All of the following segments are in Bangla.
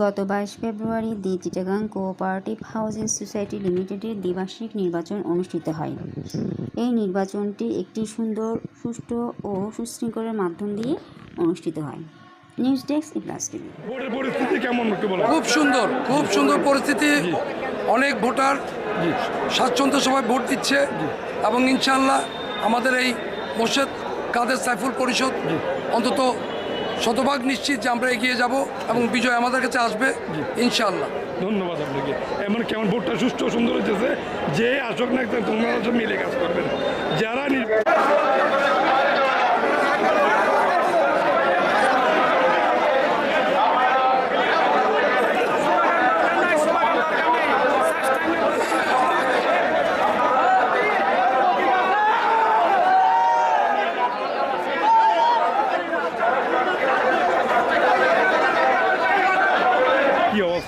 গত বাইশ ফেব্রুয়ারি the Chittagong cooperative housing society লিমিটেডের দ্বিবার্ষিক নির্বাচন অনুষ্ঠিত হয়। এই নির্বাচনটি একটি সুন্দর সুষ্ঠু ও সুশৃঙ্খলের মাধ্যম দিয়ে অনুষ্ঠিত হয়। News desk E plus TV. পরিস্থিতি কেমন খুব সুন্দর খুব সুন্দর পরিস্থিতি। অনেক ভোটার স্বাচ্ছন্দ্য সবাই ভোট দিচ্ছে এবং ইনশাল্লাহ আমাদের এই মোর্শেদ কাদের সাইফুল পরিষদ অন্তত শতভাগ নিশ্চিত যে আমরা এগিয়ে যাব এবং বিজয় আমাদের কাছে আসবে ইনশাল্লাহ ধন্যবাদ আপনাকে। এমন কেমন ভোটটা সুষ্ঠু সুন্দর হয়েছে যে আসক না তোমরা মিলে কাজ করবেন। যারা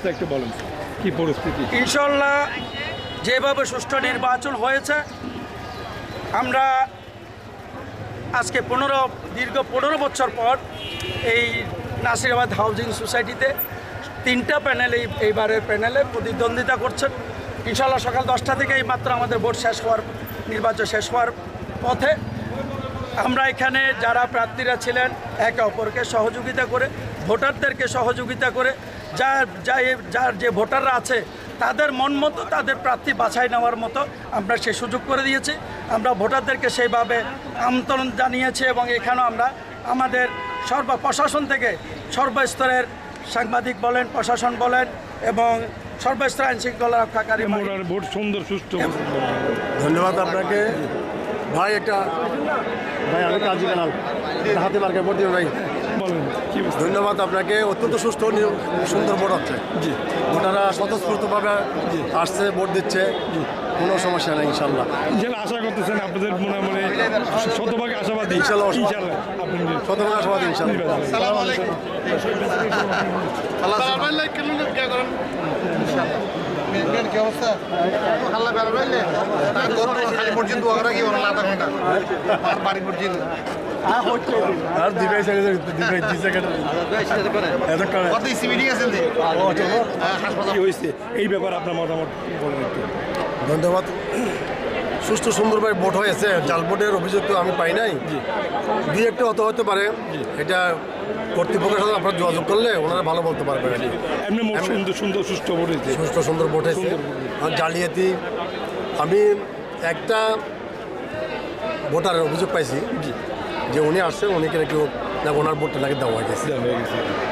অবস্থা একটু বলেন কি পরিস্থিতি? ইনশাল্লাহ যেভাবে সুষ্ঠু নির্বাচন হয়েছে, আমরা আজকে পনেরো, দীর্ঘ পনেরো বছর পর এই নাসিরাবাদ হাউজিং সোসাইটিতে তিনটা প্যানেল এই, এইবারের প্যানেলে প্রতিদ্বন্দ্বিতা করছেন। ইনশাল্লাহ সকাল দশটা থেকে এই মাত্র আমাদের ভোট শেষ হওয়ার, নির্বাচন শেষ হওয়ার পথে। আমরা এখানে যারা প্রার্থীরা ছিলেন, একে অপরকে সহযোগিতা করে ভোটারদেরকে সহযোগিতা করে যার যা যার যে ভোটাররা আছে তাদের মন মতো তাদের প্রার্থী বাছাই নেওয়ার মতো আমরা সে সুযোগ করে দিয়েছি। আমরা ভোটারদেরকে সেইভাবে আমন্ত্রণ জানিয়েছি এবং এখানেও আমরা আমাদের সর্ব প্রশাসন থেকে সর্বস্তরের সাংবাদিক বলেন প্রশাসন বলেন এবং সর্বস্তরের আইনশৃঙ্খলা রক্ষাকারী বাহিনী। মোটার ভোট সুন্দর সুষ্ঠু। ধন্যবাদ আপনাকে। ভাই একটা ভাই আমি কাজী কানাল হাতে মার্কে ভোট দিবেন ভাই। বলেন। ধন্যবাদ আপনাকে অত্যন্ত সুষ্ঠু নি- সুন্দর ভোট হচ্ছে জি। ভোটাররা স্বতঃস্ফূর্তভাবে আসছে ভোট দিচ্ছে। কোনো সমস্যা নেই ইনশাল্লাহ। ইনশাল্লাহ আশা করতেছেন আপনাদের মনে মনে শতভাগ আশাবাদী। ইনশাল্লাহ, আশাবাদী। ইনশাল্লাহ আপনি শতভাগ আশাবাদ ইনশাল্লাহ। নির্বাচনে। কি অবস্থা? হাল্লা বের হইলে খালি পর্যন্ত ওরা কি ওরা আধা ঘণ্টা বাড়ি পর্যন্ত আর দিবে দিবে দিছে এত করে কত সিবিডি আছেন যে হাসপাতাল। কি হয়েছে? এই ব্যাপারে আপনার মতামত বলেন একটু। ধন্যবাদ। সুষ্ঠু সুন্দরভাবে ভোট হয়েছে। জাল ভোটের অভিযোগ তো আমি পাই নাই। দুই একটা হতে হতে পারে। এটা কর্তৃপক্ষের সাথে আপনারা যোগাযোগ করলে ওনারা ভালো বলতে পারবেন এমনি সুন্দর সুন্দর সুষ্ঠু ভোট হয়েছে। সুস্থ সুন্দর ভোট হয়েছে। আর জালিয়াতি আমি একটা ভোটারের অভিযোগ পাইছি। যে উনি আসছেন উনি নাকি না ওনার ভোটটা নাকি দেওয়া হয়ে গেছে। হয়ে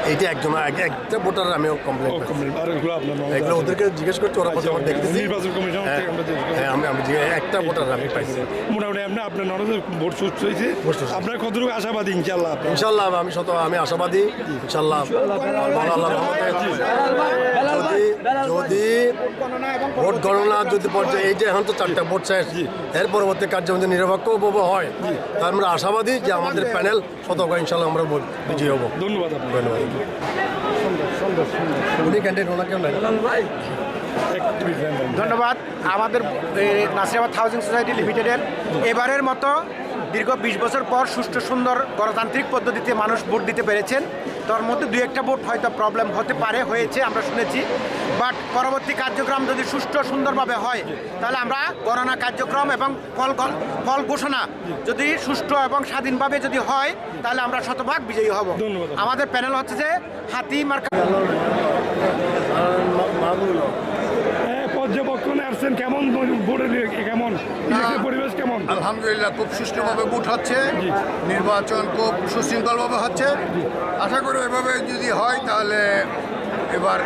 এইটা একজন এক- একটা ভোটার আমি কমপ্লেন এগুলো? ওদেরকে জিজ্ঞেস করছি ওরা কথা আমার দেখতেছি। হ্যাঁ, থেকে আমরা জিজ্ঞেস করছি। হ্যাঁ আমি আমি একটা ভোটার আমি পাইছি। মোটামুটি আপনি আপনার নরদের ভোট সুস্থ হয়েছে। আপনার কতটুকু আশাবাদী ইনশাল্লাহ ইনশাল্লাহ আমি শত আমি আশাবাদী ইনশাল্লাহ আল্লাহ যদি যদি ভোট গণনা যদি পর্যায়ে এই যে এখন তো চারটা ভোট শেষ এর পরবর্তী কার্য যদি নিরপেক্ষভাবে হয় তার আমরা আশাবাদী যে আমাদের প্যানেল শতক ইনশাল্লাহ আমরা বিজয় হব। ধন্যবাদ ধন্যবাদ। উনি ক্যান্ডিডেট ওনাকে নাই। ধন্যবাদ। আমাদের নাসিরাবাদ হাউজিং সোসাইটি লিমিটেডের এবারের মতো দীর্ঘ বিশ বছর পর সুষ্ঠু সুন্দর গণতান্ত্রিক পদ্ধতিতে মানুষ ভোট দিতে পেরেছেন। তার মধ্যে দুই একটা ভোট হয়তো প্রবলেম হতে পারে হয়েছে আমরা শুনেছি। বাট পরবর্তী কার্যক্রম যদি সুষ্ঠু সুন্দরভাবে হয় তাহলে আমরা গণনা কার্যক্রম এবং ফল ফল ঘোষণা যদি সুষ্ঠু এবং স্বাধীনভাবে যদি হয় তাহলে আমরা শতভাগ বিজয়ী হব। আমাদের প্যানেল হচ্ছে যে হাতি মার্কা কেমন ভোটের কেমন? পরিবেশ কেমন? আলহামদুলিল্লাহ খুব সুষ্ঠুভাবে ভোট হচ্ছে। নির্বাচন খুব সুশৃঙ্খলভাবে হচ্ছে। আশা করি এভাবে যদি হয় তাহলে এবার